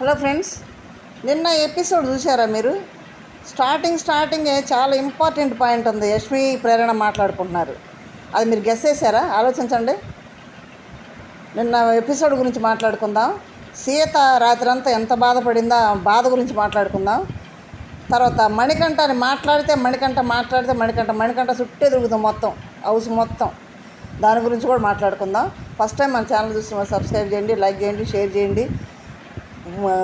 Hello friends నిన్న episode చూసారా మీరు? స్టార్టింగ్ స్టార్టింగే చాలా ఇంపార్టెంట్ పాయింట్ ఉంది. యష్మి ప్రేరణ మాట్లాడుకుంటున్నారు. అది మీరు గెస్ చేశారా? ఆలోచించండి. నిన్న ఎపిసోడ్ గురించి మాట్లాడుకుందాం. సీత రాత్రంతా ఎంత బాధపడిందో బాధ గురించి మాట్లాడుకుందాం. తర్వాత మణికంఠ అని మాట్లాడితే మణికంఠ మాట్లాడితే మణికంఠ మణికంఠ చుట్టే తిరుగుతాం మొత్తం హౌస్ మొత్తం. దాని గురించి కూడా మాట్లాడుకుందాం. ఫస్ట్ టైం మన ఛానల్ చూసిన సబ్స్క్రైబ్ చేయండి లైక్ చేయండి షేర్ చేయండి.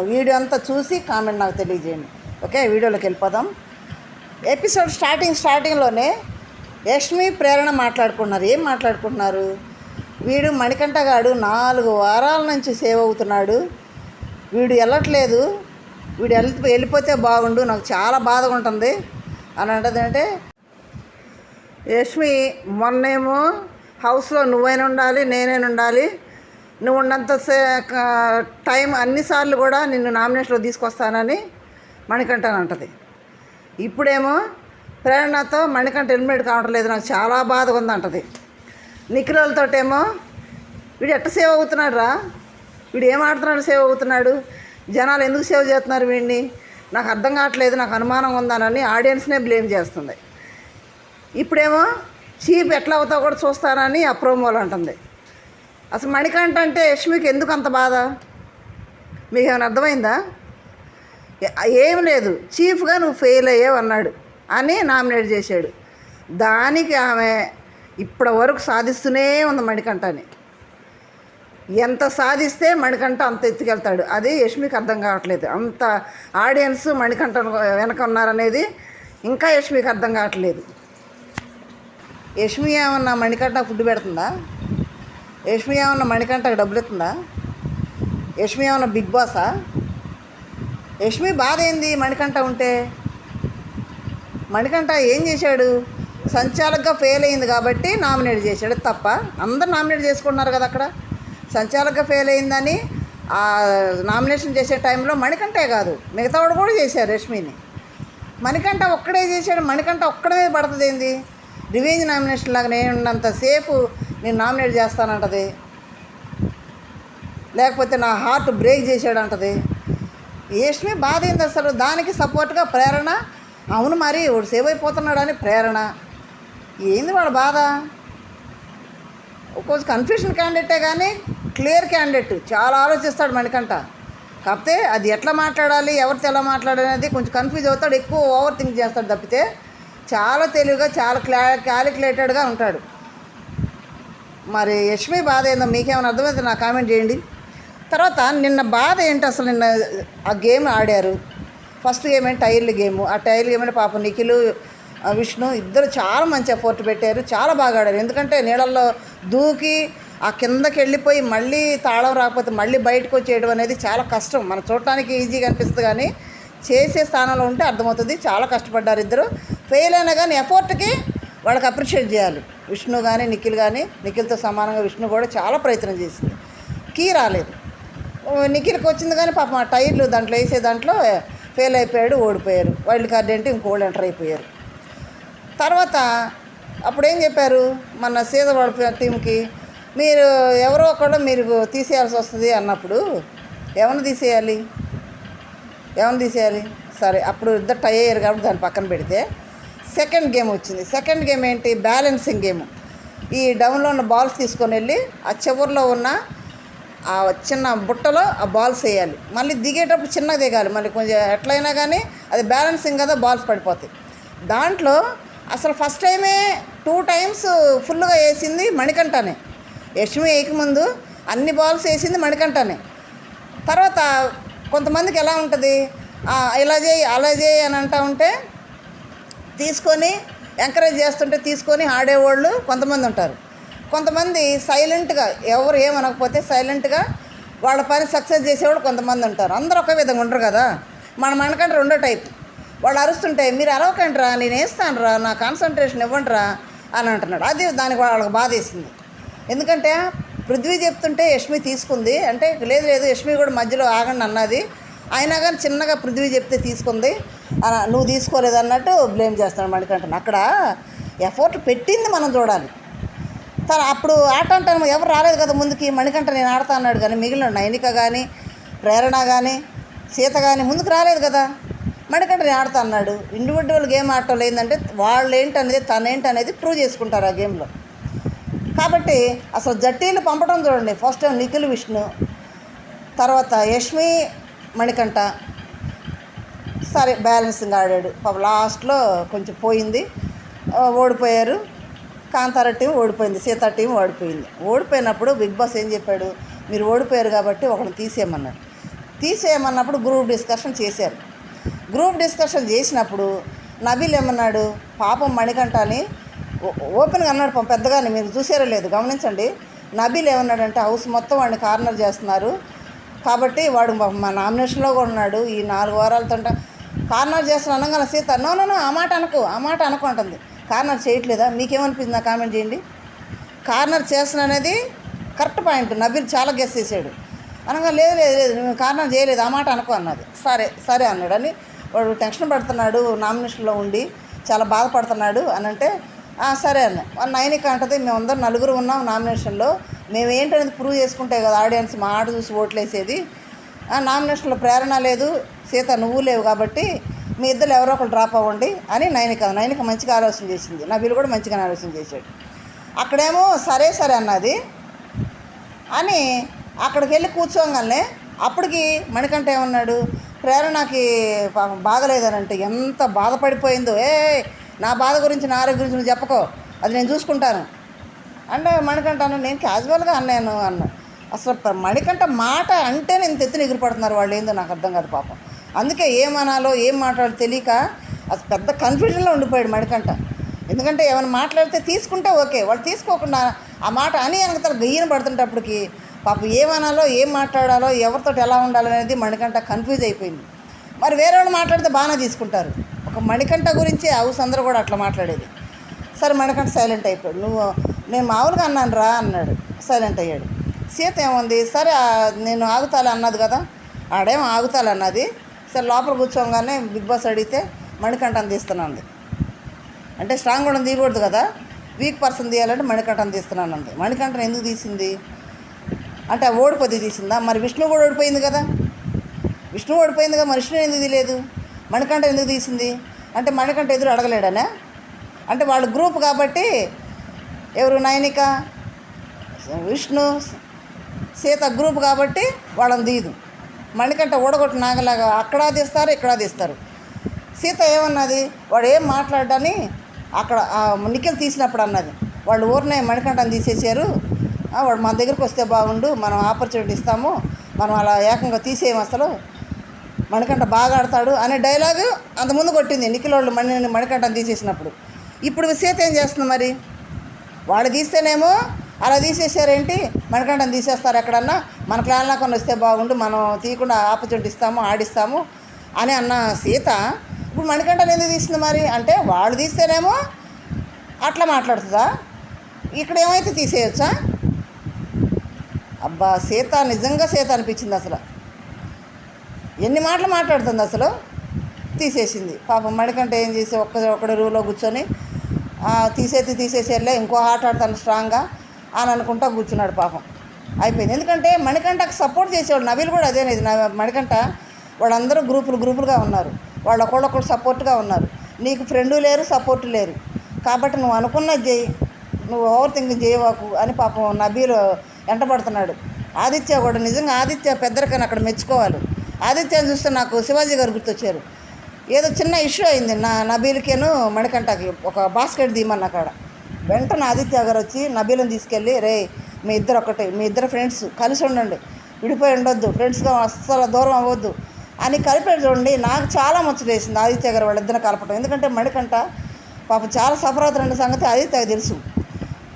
వీడియో అంతా చూసి కామెంట్ నాకు తెలియజేయండి. ఓకే వీడియోలోకి వెళ్ళిపోదాం. ఎపిసోడ్ స్టార్టింగ్ స్టార్టింగ్లోనే యష్మి ప్రేరణ మాట్లాడుకున్నారు. ఏం మాట్లాడుకుంటున్నారు? వీడు మణికంఠ గాడు నాలుగు వారాల నుంచి సేవ్ అవుతున్నాడు. వీడు వెళ్ళట్లేదు. వీడు వెళ్ళి వెళ్ళిపోతే బాగుండు. నాకు చాలా బాధగా ఉంటుంది. అని అంటది అంటే యష్మి మొన్నేమో హౌస్లో నువ్వైనా ఉండాలి నేనైనా ఉండాలి. నువ్వు ఉన్నంత సే టైం అన్నిసార్లు కూడా నిన్ను నామినేషన్లో తీసుకొస్తానని మణికంఠ అని అంటది. ఇప్పుడేమో ప్రేరణతో మణికంఠ ఎలిమినేట్ కావట్లేదు నాకు చాలా బాధగా ఉంది అంటది నిఖిలతోటేమో వీడు ఎట్ట సేవ్ అవుతున్నాడు రా? వీడు ఏం ఆడుతున్నాడు సేవ్ అవుతున్నాడు? జనాలు ఎందుకు సేవ్ చేస్తున్నారు వీడిని? నాకు అర్థం కావట్లేదు నాకు అనుమానం ఉందానని ఆడియన్స్నే బ్లేమ్ చేస్తుంది. ఇప్పుడేమో చీప్ ఎట్లా అవుతావు కూడా చూస్తానని ఆ ప్రోమోలు అంటుంది. అసలు మణికంఠ అంటే యష్మికి ఎందుకు అంత బాధ? మీకు ఏమైనా అర్థమైందా? ఏం లేదు. చీఫ్గా నువ్వు ఫెయిల్ అయ్యావు అన్నాడు. అని నామినేట్ చేశాడు. దానికి ఆమె ఇప్పటి వరకు సాధిస్తూనే ఉంది మణికంఠని. ఎంత సాధిస్తే మణికంఠ అంత ఎత్తుకెళ్తాడు. అది యష్మికి అర్థం కావట్లేదు. అంత ఆడియన్స్ మణికంఠ వెనక ఉన్నారనేది ఇంకా యష్మికి అర్థం కావట్లేదు. యష్మి ఏమన్నా మణికంఠ ఫుడ్ పెడుతుందా? యష్మి ఏమన్నా మణికంఠకి డబ్బులు ఇస్తుందా యష్మి ఏమన్నా బిగ్ బాసా? యష్మి బాధ ఏంది మణికంఠ ఉంటే? మణికంఠ ఏం చేశాడు? సంచాలకుగా ఫెయిల్ అయింది కాబట్టి నామినేట్ చేశాడు తప్ప అందరు నామినేట్ చేసుకుంటున్నారు కదా అక్కడ. సంచాలకుగా ఫెయిల్ అయిందని ఆ నామినేషన్ చేసే టైంలో మణికంఠే కాదు మిగతా వాడు కూడా చేశారు రష్మిని మణికంఠ ఒక్కడే చేశాడు మణికంఠ ఒక్కడే పడుతుంది ఏంది? రివెంజ్ నామినేషన్ లాగా నేను ఉన్నంతసేపు నేను నామినేట్ చేస్తానంటది. లేకపోతే నా హార్ట్ బ్రేక్ చేసాడంటది యష్మి బాధ ఏంది అసలు? దానికి సపోర్ట్గా ప్రేరణ? అవును మరి వాడు సేవ్ అయిపోతున్నాడని ప్రేరణ. ఏంది వాడు బాధ? ఒక్కొక్క కన్ఫ్యూషన్ క్యాండిడేటే కానీ క్లియర్ క్యాండిడేట్ చాలా ఆలోచిస్తాడు మణికంట కాకపోతే అది ఎట్లా మాట్లాడాలి ఎవరితో ఎలా మాట్లాడాలనేది కొంచెం కన్ఫ్యూజ్ అవుతాడు ఎక్కువ ఓవర్ థింక్ చేస్తాడు తప్పితే చాలా తెలివిగా చాలా క్లా క్యాలిక్యులేటెడ్గా ఉంటాడు. మరి యష్మి బాధ ఏందో మీకేమైనా అర్థమైతే నా కామెంట్ చేయండి. తర్వాత నిన్న బాధ ఏంటి అసలు నిన్న ఆ గేమ్ ఆడారు? ఫస్ట్ గేమ్ ఏంటి? టైర్లు గేమ్. ఆ టైర్లు గేమ్ అంటే పాపం నిఖిలు విష్ణు ఇద్దరు చాలా మంచి ఎఫోర్ట్ పెట్టారు. చాలా బాగా ఆడారు. ఎందుకంటే నీళ్ళల్లో దూకి ఆ కిందకి వెళ్ళిపోయి మళ్ళీ తాళం రాకపోతే మళ్ళీ బయటకు వచ్చేయడం అనేది చాలా కష్టం. మనం చూడటానికి ఈజీగా అనిపిస్తుంది కానీ చేసే స్థానంలో ఉంటే అర్థమవుతుంది. చాలా కష్టపడ్డారు ఇద్దరు. ఫెయిల్ అయినా కానీ ఎఫోర్ట్కి వాళ్ళకి అప్రిషియేట్ చేయాలి. విష్ణు కానీ నిఖిల్ కానీ నిఖిల్తో సమానంగా విష్ణు కూడా చాలా ప్రయత్నం చేసింది. కీ రాలేదు. నిఖిల్కి వచ్చింది కానీ పాపం ఆ టైర్లు దాంట్లో వేసే దాంట్లో ఫెయిల్ అయిపోయాడు ఓడిపోయారు. వైల్డ్ కార్డ్ అంటే ఇంకోళ్ళు ఎంటర్ అయిపోయారు. తర్వాత అప్పుడు ఏం చెప్పారు? మన సీతవాడ టీంకి మీరు ఎవరో ఒకళ్ళు మీరు తీసేయాల్సి వస్తుంది అన్నప్పుడు ఎవరిని తీసేయాలి? ఎవరిని తీసేయాలి? సరే అప్పుడు ఇద్దరు టై అయ్యారు కాబట్టి దాన్ని పక్కన పెడితే సెకండ్ గేమ్ వచ్చింది. సెకండ్ గేమ్ ఏంటి? Balancing game. ఈ డౌన్లో ఉన్న బాల్స్ తీసుకొని వెళ్ళి ఆ చివరిలో ఉన్న ఆ చిన్న బుట్టలో ఆ బాల్స్ వేయాలి. మళ్ళీ దిగేటప్పుడు చిన్నగా దిగాలి. మళ్ళీ కొంచెం ఎట్లయినా కానీ అది బ్యాలెన్సింగ్ కదా బాల్స్ పడిపోతాయి. దాంట్లో అసలు ఫస్ట్ టైమే టూ టైమ్స్ ఫుల్గా వేసింది మణికంఠనే. యష్మి వేయకముందు అన్ని బాల్స్ వేసింది మణికంఠనే. తర్వాత కొంతమందికి ఎలా ఉంటుంది? ఇలా చేయి అలా చేయి అని అంటూ ఉంటే తీసుకొని ఎంకరేజ్ చేస్తుంటే తీసుకొని ఆడేవాళ్ళు కొంతమంది ఉంటారు. కొంతమంది సైలెంట్గా ఎవరు ఏమనకపోతే సైలెంట్గా వాళ్ళ పని సక్సెస్ చేసేవాళ్ళు కొంతమంది ఉంటారు. అందరూ ఒకే విధంగా ఉండరు కదా. మన మనకంటే రెండో టైప్. వాళ్ళు అరుస్తుంటే మీరు అరవకండి రా నేను వేస్తాను రా నా కాన్సన్ట్రేషన్ ఇవ్వండి రా అని అంటున్నాడు. అది దానికి వాళ్ళకి బాధ వేసింది. ఎందుకంటే పృథ్వీ చెప్తుంటే యష్మి తీసుకుంది. అంటే లేదు లేదు యష్మి కూడా మధ్యలో ఆగండి అన్నది అయినా కానీ చిన్నగా పృథ్వీ చెప్తే తీసుకుంది. నువ్వు తీసుకోలేదు అన్నట్టు బ్లేమ్ చేస్తాడు మణికంఠన్. అక్కడ ఎఫర్ట్ పెట్టింది మనం చూడాలి. తను అప్పుడు ఆట అంటాను ఎవరు రాలేదు కదా ముందుకి. మణికంఠ నేను ఆడతా అన్నాడు కానీ మిగిలిన నైనిక కానీ ప్రేరణ కానీ సీత కానీ ముందుకు రాలేదు కదా. మణికంఠ నేను ఆడతా అన్నాడు. ఇండివిజువల్ గేమ్ ఆడటం ఏంటంటే వాళ్ళు ఏంటనేది తనేంటి అనేది ప్రూవ్ చేసుకుంటారు ఆ గేమ్లో కాబట్టి అసలు జట్టీలు పంపడం చూడండి. ఫస్ట్ నిఖిల్ విష్ణు తర్వాత యష్మి మణికంఠ. సరే బ్యాలెన్సింగ్ ఆడాడు. పాప లాస్ట్లో కొంచెం పోయింది. ఓడిపోయారు. కాంతార టీం ఓడిపోయింది. సీతా టీం ఓడిపోయింది. ఓడిపోయినప్పుడు బిగ్ బాస్ ఏం చెప్పాడు? మీరు ఓడిపోయారు కాబట్టి ఒకరిని తీసేయమన్నాడు. తీసేయమన్నప్పుడు గ్రూప్ డిస్కషన్ చేశారు. గ్రూప్ డిస్కషన్ చేసినప్పుడు నబీల్ ఏమన్నాడు? పాపం మణికంఠ అని ఓపెన్గా అన్నాడు. పాపం పెద్దగానే మీరు చూసారో లేదు. గమనించండి. నబీల్ ఏమన్నాడంటే హౌస్ మొత్తం వాడిని కార్నర్ చేస్తున్నారు. కాబట్టి వాడు మా- నామినేషన్లో కూడా ఉన్నాడు. ఈ నాలుగు వారాలతో కార్నర్ చేస్తున్న అనగానే సీత నో నో ఆ మాట అనుకో ఆ మాట అనుకో అంటుంది. కార్నర్ చేయట్లేదా? మీకేమనిపించింది నా కామెంట్ చేయండి. కార్నర్ చేస్తున్న అనేది కరెక్ట్ పాయింట్. నబీల్ చాలా గెస్ చేసాడు అనగా లేదు లేదు లేదు నువ్వు కార్నర్ చేయలేదు ఆ మాట అనుకో అన్నది. సరే సరే అన్నాడు. అని వాడు టెన్షన్ పడుతున్నాడు నామినేషన్లో ఉండి చాలా బాధపడుతున్నాడు. అని అంటే సరే అన్న. వాళ్ళ నైనిక అంటది. మేమందరం నలుగురు ఉన్నాం నామినేషన్లో. మేము ఏంటనేది ప్రూవ్ చేసుకుంటే కదా ఆడియన్స్ మా ఆట చూసి ఓట్లేసేది. ఆ నామినేషన్లో ప్రేరణ లేదు. సీత నువ్వు లేవు కాబట్టి మీ ఇద్దరు ఎవరో ఒకరు డ్రాప్ అవ్వండి అని నైనిక నైనిక మంచిగా ఆలోచన చేసింది. నబీల్ కూడా మంచిగా ఆలోచన చేశాడు. అక్కడేమో సరే సరే అన్నది అని అక్కడికి వెళ్ళి కూర్చోగానే అప్పటికి మణికంఠ ఏమన్నాడు? ప్రేరణకి పాపం బాగలేదనంటే ఎంత బాధపడిపోయిందో. ఏ నా బాధ గురించి నా ఆరోగ్యం గురించి నువ్వు చెప్పకో. అది నేను చూసుకుంటాను. అంటే మణికంఠ అన్న నేను క్యాజువల్గా అన్నాను అన్న. అసలు మణికంఠ మాట అంటే నేను తెత్తిని ఎగిరిపడుతున్నారు వాళ్ళు ఏందో నాకు అర్థం కాదు పాపం. అందుకే ఏమనాలో ఏం మాట్లాడాలో తెలియక అసలు పెద్ద కన్ఫ్యూజన్లో ఉండిపోయాడు మణికంఠ. ఎందుకంటే ఏమైనా మాట్లాడితే తీసుకుంటే ఓకే. వాళ్ళు తీసుకోకుండా ఆ మాట అని వెనకతల గయ్యన పడుతుంటప్పటికి పాపం ఏమనాలో ఏం మాట్లాడాలో ఎవరితో ఎలా ఉండాలనేది మణికంఠ కన్ఫ్యూజ్ అయిపోయింది. మరి వేరే వాళ్ళు మాట్లాడితే బాగానే తీసుకుంటారు. ఒక మణికంఠ గురించి హౌస్ అందరూ కూడా అట్లా మాట్లాడేది. సరే మణికంఠ సైలెంట్ అయిపోయాడు. నువ్వు నేను మామూలుగా అన్నాను రా అన్నాడు. సైలెంట్ అయ్యాడు. సీత ఏముంది? సరే నేను ఆగుతాలే అన్నది కదా. ఆడేమో ఆగుతాలన్నది సరే లోపల కూర్చోగానే బిగ్ బాస్ అడిగితే మణికంఠని తీస్తున్నాను అంటే స్ట్రాంగ్ కూడా తీయకూడదు కదా. వీక్ పర్సన్ తీయాలంటే మణికంఠని తీస్తున్నాను అంది మణికంఠని ఎందుకు తీసింది? అంటే ఆ ఓడిపోతే తీసిందా? మరి విష్ణు కూడా ఓడిపోయింది కదా. విష్ణు ఓడిపోయింది కదా మరి విష్ణు ఎందుకు తీయలేదు? మణికంఠ ఎందుకు తీసింది? అంటే మణికంఠ ఎదురు అడగలేడనే? అంటే వాళ్ళ గ్రూప్ కాబట్టి ఎవరు నయనిక విష్ణు సీత గ్రూప్ కాబట్టి వాళ్ళని తీయదు. మణికంట ఓడగొట్టు నాగలాగా అక్కడ తీస్తారు ఇక్కడ తీస్తారు. సీత ఏమన్నది? వాడు ఏం మాట్లాడని అక్కడ నిఖిల్ తీసినప్పుడు అన్నది. వాళ్ళు ఊరినే మణికంఠని తీసేసారు వాడు మన దగ్గరికి వస్తే బాగుండు మనం ఆపర్చునిటీ ఇస్తాము మనం అలా ఏకంగా తీసేయం అసలు. మణికంఠ బాగా ఆడతాడు అనే డైలాగు అంతకుముందు కొట్టింది నిఖిల్ వాళ్ళు మణి మణికంఠని తీసేసినప్పుడు. ఇప్పుడు సీత ఏం చేస్తుంది మరి? వాళ్ళు తీస్తేనేమో అలా తీసేసారేంటి? మనకంటే తీసేస్తారు ఎక్కడన్నా. మన క్లాన్లా కొన్ని వస్తే బాగుండు. మనం తీయకుండా ఆపర్చునిటీ ఇస్తాము ఆడిస్తాము అని అన్న సీత. ఇప్పుడు మణికంఠని ఎందుకు తీసింది మరి? అంటే వాళ్ళు తీస్తేనేమో అట్లా మాట్లాడుతుందా? ఇక్కడ ఏమైతే తీసేయచ్చా? అబ్బా సీత నిజంగా సీత అనిపించింది అసలు. ఎన్ని మాటలు మాట్లాడుతుంది అసలు? తీసేసింది. పాపం మణికంట ఏం చేసి ఒక్క ఒక్కడి రూలో కూర్చొని తీసేది తీసేసేలే ఇంకో ఆట ఆడతాను స్ట్రాంగ్గా అని అనుకుంటా కూర్చున్నాడు పాపం. అయిపోయింది. ఎందుకంటే మణికంటకు సపోర్ట్ చేసేవాడు నవీల్ కూడా అదేనేది నా మణికంట వాళ్ళందరూ గ్రూపులు గ్రూపులుగా ఉన్నారు. వాళ్ళు ఒకళ్ళొకళ్ళు సపోర్ట్గా ఉన్నారు. నీకు ఫ్రెండు లేరు సపోర్ట్ లేరు. కాబట్టి నువ్వు అనుకున్నది చేయి నువ్వు ఓవర్ థింకింగ్ చేయవాకు అని పాపం నబీలు వెంటబడుతున్నాడు ఆదిత్య కూడా నిజంగా ఆదిత్య పెద్దరికని అక్కడ మెచ్చుకోవాలి. ఆదిత్యని చూస్తే నాకు శివాజీ గారు గుర్తొచ్చారు. ఏదో చిన్న ఇష్యూ అయింది. నా నబీల్కేను మణికంఠకి ఒక బాస్కెట్ దీమన్న కాడ. వెంటనే ఆదిత్య గారు వచ్చి నబీలను తీసుకెళ్ళి రే మీ ఇద్దరు ఒకటి మీ ఇద్దరు ఫ్రెండ్స్ కలిసి ఉండండి. విడిపోయి ఉండొద్దు. ఫ్రెండ్స్గా అస్సలు దూరం అవ్వద్దు. అని కలిపాడు చూడండి. నాకు చాలా ముచ్చటేసింది ఆదిత్య గారు వాళ్ళిద్దరిని కలపడం ఎందుకంటే మణికంఠ పాపం చాలా సఫర్ అవుతున్న సంగతి ఆదిత్యకి తెలుసు.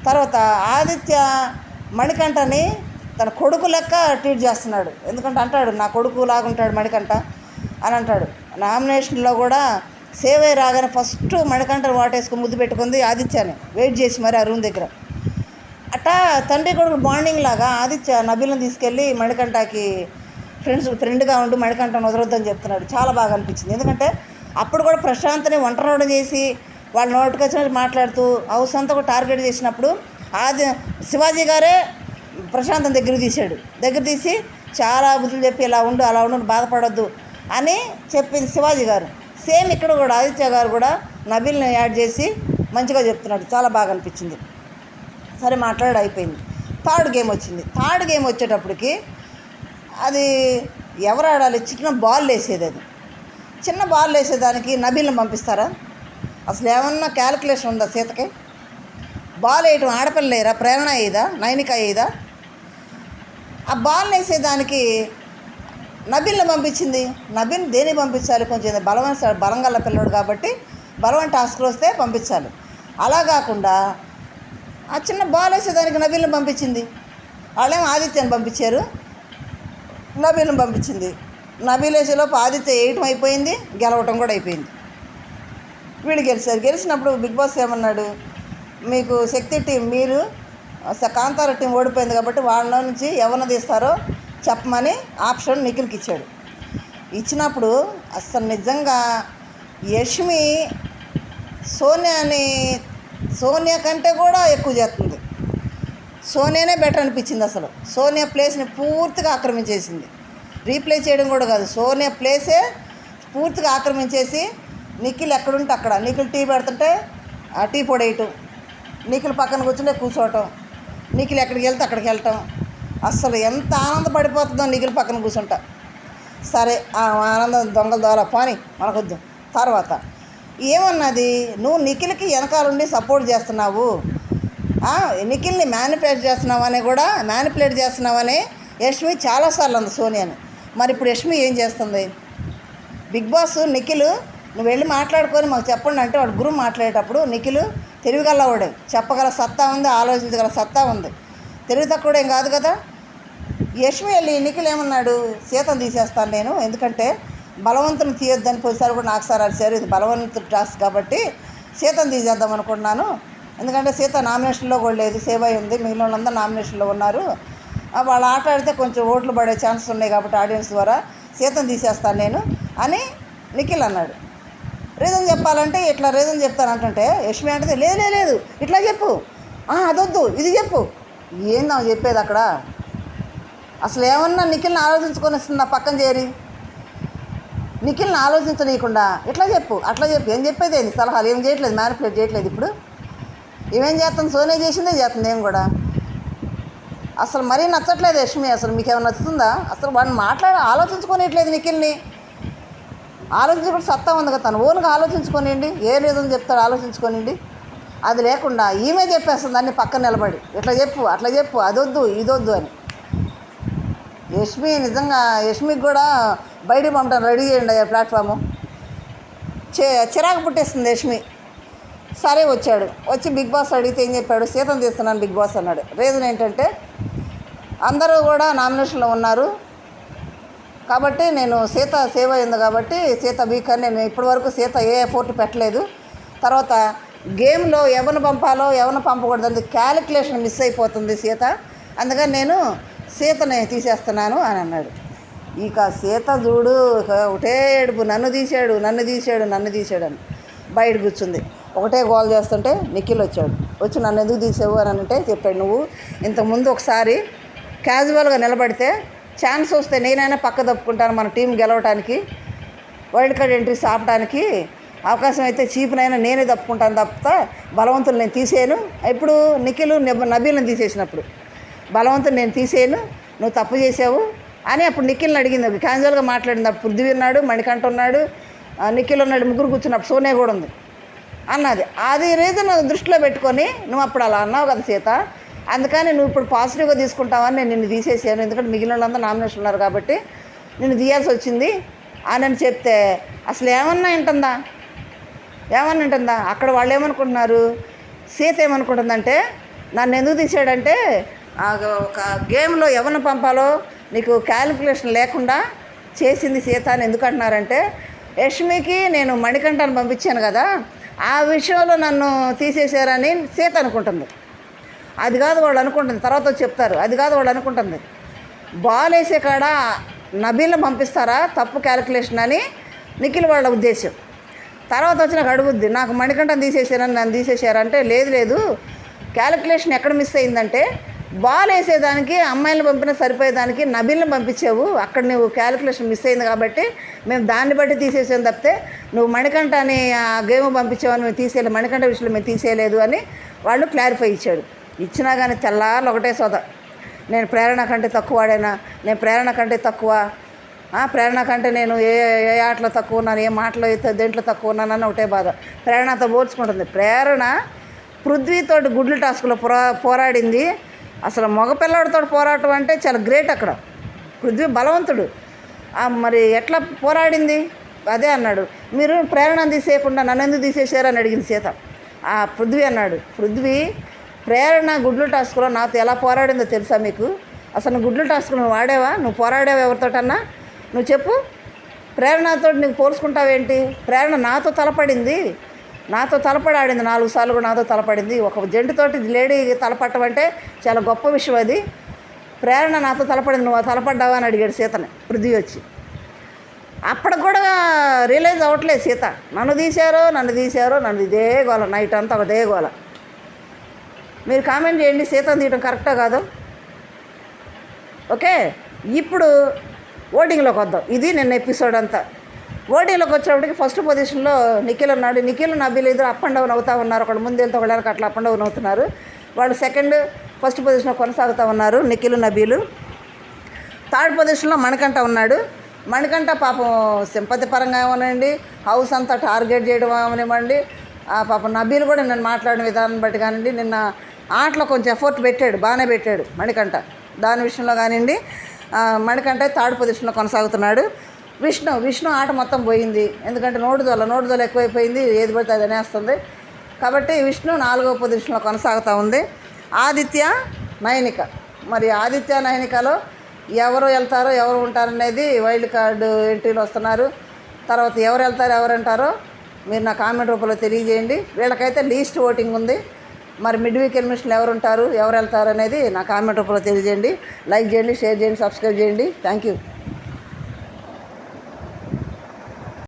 తర్వాత ఆదిత్య మణికంఠని తన కొడుకు లెక్క ట్రీట్ చేస్తున్నాడు. ఎందుకంటే అంటాడు నా కొడుకు లాగుంటాడు మణికంఠ అని అంటాడు. నామినేషన్లో కూడా సేవే రాగానే ఫస్ట్ మణికంఠ వాటేసుకుని ముద్దు పెట్టుకుంది ఆదిత్యాన్ని వెయిట్ చేసి మరి ఆ రూమ్ దగ్గర. అట్టా తండ్రి కొడుకు బాండింగ్ లాగా ఆదిత్య నబీలను తీసుకెళ్ళి మణికంఠకి ఫ్రెండ్స్ ఫ్రెండ్గా ఉండి మణికంఠను వదలొద్దని చెప్తున్నాడు. చాలా బాగా అనిపించింది. ఎందుకంటే అప్పుడు కూడా ప్రశాంత్ని ఒంటరి చేసి వాళ్ళ నోటికి వచ్చినట్టు మాట్లాడుతూ హౌస్ అంతా కూడా టార్గెట్ చేసినప్పుడు ఆది శివాజీ గారే ప్రశాంతం దగ్గర తీశాడు. దగ్గర తీసి చాలా బుద్ధులు చెప్పి ఇలా ఉండు అలా ఉండు బాధపడొద్దు. అని చెప్పింది శివాజీ గారు. సేమ్ ఇక్కడ కూడా ఆదిత్య గారు కూడా నబిల్ని యాడ్ చేసి మంచిగా చెప్తున్నాడు. చాలా బాగా అనిపించింది. సరే మాట్లాడి అయిపోయింది. థర్డ్ గేమ్ వచ్చింది. థర్డ్ గేమ్ వచ్చేటప్పటికి అది ఎవరు ఆడాలి? చిన్న బాల్ వేసేది అది. చిన్న బాల్ వేసేదానికి నబీల్ని పంపిస్తారా? అసలు ఏమన్నా క్యాలిక్యులేషన్ ఉందా సీతకి? బాల్ వేయటం ఆడపిల్ల లేరా? ప్రేరణ అయ్యేదా? నైనిక అయ్యేదా? ఆ బాల్ వేసేదానికి నబీల్ని పంపించింది. నబీన్ దేని పంపించాలి? కొంచెం బలమైన బలంగల పిల్లడు కాబట్టి బలమైన టాస్క్లు వస్తే పంపించాలి. అలా కాకుండా ఆ చిన్న బాల్ వేసేదానికి నబీల్ని పంపించింది. వాళ్ళేమో ఆదిత్యని పంపించారు. నబీల్ని పంపించింది. నబీల్ వేసేలోపు ఆదిత్య వేయటం అయిపోయింది గెలవటం కూడా అయిపోయింది. వీడు గెలిచారు. గెలిచినప్పుడు బిగ్ బాస్ ఏమన్నాడు? మీకు శక్తి టీం మీరు స- కాంతార టీం ఓడిపోయింది కాబట్టి వాళ్ళ నుంచి ఎవరిని తీస్తారో చెప్పమని ఆప్షన్ నిఖిల్కి ఇచ్చాడు ఇచ్చినప్పుడు అసలు నిజంగా యష్మి సోనియాని సోనియా కంటే కూడా ఎక్కువ చేస్తుంది. సోనియానే బెటర్ అనిపించింది అసలు. సోనియా ప్లేస్ని పూర్తిగా ఆక్రమించేసింది. రీప్లేస్ చేయడం కూడా కాదు సోనియా ప్లేసే పూర్తిగా ఆక్రమించేసి నిఖిల్ ఎక్కడుంటే అక్కడ. నిఖిల్ టీ పెడుతుంటే ఆ టీ పొడేయటం నిఖిల్ పక్కన కూర్చుంటే కూర్చోవటం నిఖిల్ ఎక్కడికి వెళ్తే అక్కడికి వెళ్ళటం అసలు ఎంత ఆనందపడిపోతుందో నిఖిల్ పక్కన కూర్చుంటా. సరే ఆ ఆనందం దొంగల ద్వారా పోని మనకొద్దు. తర్వాత ఏమన్నది? నువ్వు నిఖిల్కి వెనకాలండి సపోర్ట్ చేస్తున్నావు. నిఖిల్ని మ్యానిపులేట్ చేస్తున్నావని కూడా మ్యానిపులేట్ చేస్తున్నావని యష్మి చాలాసార్లు అంది సోనియాని. మరి ఇప్పుడు యష్మి ఏం చేస్తుంది? బిగ్ బాస్ నిఖిల్ నువ్వు వెళ్ళి మాట్లాడుకొని మాకు చెప్పండి అంటే వాడు గురువు మాట్లాడేటప్పుడు నిఖిల్ తెలివిగలవాడే చెప్పగల సత్తా ఉంది ఆలోచించగల సత్తా ఉంది. తెలివి తక్కువడేం కాదు కదా? యష్మి వెళ్ళి నిఖిల్ ఏమన్నాడు? సీతను తీసేస్తాను నేను. ఎందుకంటే బలవంతుని తీయొద్దని పోయిసారి కూడా నాకు సార్ అరిచారు. ఇది బలవంతుడు టాస్క్ కాబట్టి సీతను తీసేద్దాం అనుకుంటున్నాను. ఎందుకంటే సీత నామినేషన్లో కూడా లేదు. సేవై ఉంది. మిగిలిన వాళ్ళందరూ నామినేషన్లో ఉన్నారు. వాళ్ళు ఆట ఆడితే కొంచెం ఓట్లు పడే ఛాన్సెస్ ఉన్నాయి కాబట్టి ఆడియన్స్ ద్వారా సీతను తీసేస్తాను నేను అని నిఖిల్ అన్నాడు. రీజన్ చెప్పాలంటే ఇట్లా రీజన్ చెప్తానంటుంటే యష్మి అంటే లేదు లేదు ఇట్లా చెప్పు. అదొద్దు ఇది చెప్పు. ఏందా చెప్పేది అక్కడ. అసలు ఏమన్నా నిఖిల్ని ఆలోచించుకొని వస్తుంది నా పక్కన చేరి? నిఖిల్ని ఆలోచించనీయకుండా. ఇట్లా చెప్పు? అట్లా చెప్పు. ఏం చెప్పేది ఏంది? సలహాలు ఏం చేయట్లేదు? మ్యానిపులేట్ చేయట్లేదు ఇప్పుడు. ఏమేం చేస్తాను సోనే చేసిందే చేస్తుంది ఏం కూడా. అసలు మరీ నచ్చట్లేదు యష్మి. అసలు మీకు ఏమైనా నచ్చుతుందా? అసలు వాడిని మాట్లాడి ఆలోచించుకోనిట్లేదు నిఖిల్ని. ఆలోచించుకుంటే సత్తా ఉంది కదా తను. ఓన్గా ఆలోచించుకోనివ్వండి ఏ రీజన్ చెప్తాడు ఆలోచించుకోనివ్వండి అది లేకుండా ఈమె చెప్పేస్తుంది అన్ని పక్కన నిలబడి. ఇట్లా చెప్పు? అట్లా చెప్పు. అదొద్దు ఇదొద్దు అని. యష్మి నిజంగా యష్మికి కూడా బయటికి పంపడం రెడీ చేయండి ఆ ప్లాట్ఫాము. చే చిరాకు పుట్టేస్తుంది యష్మి. సరే వచ్చాడు. వచ్చి బిగ్ బాస్ అడిగితే ఏం చెప్పాడు? సీతం తీస్తున్నాను బిగ్ బాస్ అన్నాడు. రీజన్ ఏంటంటే అందరూ కూడా నామినేషన్లో ఉన్నారు. కాబట్టి నేను సీత సేవ్ అయింది కాబట్టి సీత వీక్ అని నేను ఇప్పటివరకు సీత ఏ ఎఫోర్ట్ పెట్టలేదు. తర్వాత గేమ్లో ఎవరిని పంపాలో ఎవరిని పంపకూడదు క్యాలిక్యులేషన్ మిస్ అయిపోతుంది సీత. అందుకని నేను సీతని తీసేస్తున్నాను అని అన్నాడు. ఇక సీత చూడు ఒకటే ఏడుపు నన్ను తీసాడు నన్ను తీసాడు నన్ను తీసాడు అని బయట కూర్చుంది. ఒకటే గోల్ చేస్తుంటే నిఖిల్ వచ్చాడు. వచ్చి నన్ను ఎందుకు తీసావు? అని అంటే చెప్పాడు నువ్వు ఇంతకుముందు ఒకసారి క్యాజువల్గా నిలబడితే ఛాన్స్ వస్తే నేనైనా పక్క తప్పుకుంటాను మన టీం గెలవడానికి వరల్డ్ కార్డ్ ఎంట్రీస్ ఆపడానికి అవకాశం అయితే చీపునైనా నేనే తప్పుకుంటాను తప్ప బలవంతులు నేను తీసేయను. ఇప్పుడు నిఖిల్ నబీలను తీసేసినప్పుడు బలవంతం నేను తీసేయను నువ్వు తప్పు చేసావు అని అప్పుడు నిఖిల్ని అడిగింది. క్యాజువల్గా మాట్లాడింది. అప్పుడు పృథ్వీ ఉన్నాడు మణికంఠ ఉన్నాడు నిఖిల్ ఉన్నాడు ముగ్గురు కూర్చున్నప్పుడు సోనే కూడా ఉంది. అన్నది. అది రీజన్ దృష్టిలో పెట్టుకొని నువ్వు అప్పుడు అలా అన్నావు కదా సీత. అందుకని నువ్వు ఇప్పుడు పాజిటివ్గా తీసుకుంటావని నేను నిన్ను తీసేసాను. ఎందుకంటే మిగిలిన వాళ్ళందరూ నామినేషన్ ఉన్నారు కాబట్టి నిన్ను తీయాల్సి వచ్చింది అని అని చెప్తే అసలు ఏమన్నా వింటుందా? ఏమన్నా వింటుందా? అక్కడ వాళ్ళు ఏమనుకుంటున్నారు? సీత ఏమనుకుంటుందంటే నన్ను ఎందుకు తీసాడంటే ఒక గేమ్లో ఎవరిని పంపాలో నీకు క్యాలిక్యులేషన్ లేకుండా చేసింది సీత అని ఎందుకంటున్నారంటే యష్మికి నేను మణికంఠను పంపించాను కదా ఆ విషయంలో నన్ను తీసేశారని సీత అనుకుంటుంది. అది కాదు వాళ్ళు అనుకుంటుంది తర్వాత చెప్తారు. అది కాదు వాళ్ళు అనుకుంటుంది. బాల్ వేసే కాడ నబీల్ని పంపిస్తారా? తప్పు క్యాలిక్యులేషన్ అని నిఖిల్ వాళ్ళ ఉద్దేశం తర్వాత వచ్చి నాకు అడుగుద్ది నాకు మణికంఠం తీసేసారని నన్ను తీసేశారంటే లేదు లేదు క్యాలిక్యులేషన్ ఎక్కడ మిస్ అయిందంటే బాల్ వేసేదానికి అమ్మాయిలను పంపిన సరిపోయేదానికి నబీల్ని పంపించావు. అక్కడ నువ్వు క్యాలిక్యులేషన్ మిస్ అయింది కాబట్టి మేము దాన్ని బట్టి తీసేసాం తప్పితే నువ్వు మణికంఠ అని ఆ గేమ్ పంపించావని మేము తీసేయలేదు. మణికంఠ విషయంలో మేము తీసేయలేదు అని వాళ్ళు క్లారిఫై ఇచ్చాడు ఇచ్చినా కానీ తెల్లాలు ఒకటే సోద. నేను ప్రేరణ కంటే తక్కువ వాడైనా? నేను ప్రేరణ కంటే తక్కువ? ప్రేరణ కంటే నేను ఏ ఏ ఆటలో తక్కువ ఉన్నాను? ఏ మాటలో అయితే దేంట్లో తక్కువ ఉన్నానని ఒకటే బాధ. ప్రేరణతో పోల్చుకుంటుంది. ప్రేరణ పృథ్వీతోటి గుడ్లు టాస్క్లో పోరా పోరాడింది అసలు మగపిల్లడితో పోరాటం అంటే చాలా గ్రేట్ అక్కడ. పృథ్వీ బలవంతుడు. మరి ఎట్లా పోరాడింది? అదే అన్నాడు. మీరు ప్రేరణ తీసేయకుండా నన్ను ఎందుకు తీసేశారు అని అడిగింది సీత. ఆ పృథ్వీ అన్నాడు. పృథ్వీ ప్రేరణ గుడ్లు టాస్క్లో నాతో ఎలా పోరాడిందో తెలుసా మీకు? అసలు నువ్వు గుడ్లు టాస్క్ నువ్వు వాడేవా? నువ్వు పోరాడావా ఎవరితోటన్నా? నువ్వు చెప్పు. ప్రేరణతో నీకు పోల్చుకుంటావేంటి? ప్రేరణ నాతో తలపడింది. నాతో తలపడాడింది నాలుగు సార్లు కూడా నాతో తలపడింది. ఒక జంటుతోటి లేడీ తలపట్టం అంటే చాలా గొప్ప విషయం అది. ప్రేరణ నాతో తలపడింది నువ్వు తలపడ్డావా? అని అడిగాడు సీతని పృథ్వీ వచ్చి. అప్పటికి కూడా రియలైజ్ అవ్వట్లేదు సీత. నన్ను తీశారో నన్ను తీశారో నన్ను ఇదే గోల నైట్ అంతా ఒకదే గోల. మీరు కామెంట్ చేయండి సీతను తీయడం కరెక్టా కాదు. ఓకే? ఇప్పుడు ఓటింగ్లోకి వద్దాం. ఇది నిన్న ఎపిసోడ్ అంతా. ఓటీలోకి వచ్చేటప్పటికి ఫస్ట్ పొజిషన్లో నిఖిల్ ఉన్నాడు. నిఖిల్ నబీలు ఇద్దరు అప్ అండ్ డౌన్ అవుతూ ఉన్నారు. ఒకళ్ళు ముందు వెళ్తే ఒకళ్ళకి అట్లా అప్ అండ్ డౌన్ అవుతున్నారు. వాళ్ళు సెకండ్ ఫస్ట్ పొజిషన్లో కొనసాగుతూ ఉన్నారు నిఖిల్ నబీలు. థర్డ్ పొజిషన్లో మణికంఠ ఉన్నాడు. మణికంఠ పాపం సింపతి పరంగా ఏమనండి హౌస్ అంతా టార్గెట్ చేయడం ఏమనివ్వండి ఆ పాపం నబీలు కూడా నేను మాట్లాడిన విధానం బట్టి కానివ్వండి. నిన్న ఆటలో కొంచెం ఎఫర్ట్ పెట్టాడు. బాగానే పెట్టాడు మణికంఠ. దాని విషయంలో కానివ్వండి మణికంఠ థర్డ్ పొజిషన్లో కొనసాగుతున్నాడు. విష్ణు విష్ణు ఆట మొత్తం పోయింది. ఎందుకంటే నోటుదోల నోటుదోల ఎక్కువైపోయింది ఏది పడితే అది అనేస్తుంది. కాబట్టి విష్ణు నాలుగో పొజిషన్లో కొనసాగుతూ ఉంది. ఆదిత్య నయనిక మరి ఆదిత్య నయనికలో ఎవరు వెళ్తారో ఎవరు ఉంటారనేది వైల్డ్ కార్డు ఎంట్రీలు వస్తున్నారు. తర్వాత ఎవరు వెళ్తారు ఎవరు అంటారో మీరు నా కామెంట్ రూపంలో తెలియజేయండి. వీళ్ళకైతే లీస్ట్ ఓటింగ్ ఉంది. మరి మిడ్ వీక్ ఎలిమినేషన్లు ఎవరు ఉంటారు ఎవరు వెళ్తారు అనేది నా కామెంట్ రూపంలో తెలియజేయండి. లైక్ చేయండి షేర్ చేయండి సబ్స్క్రైబ్ చేయండి. Thank you.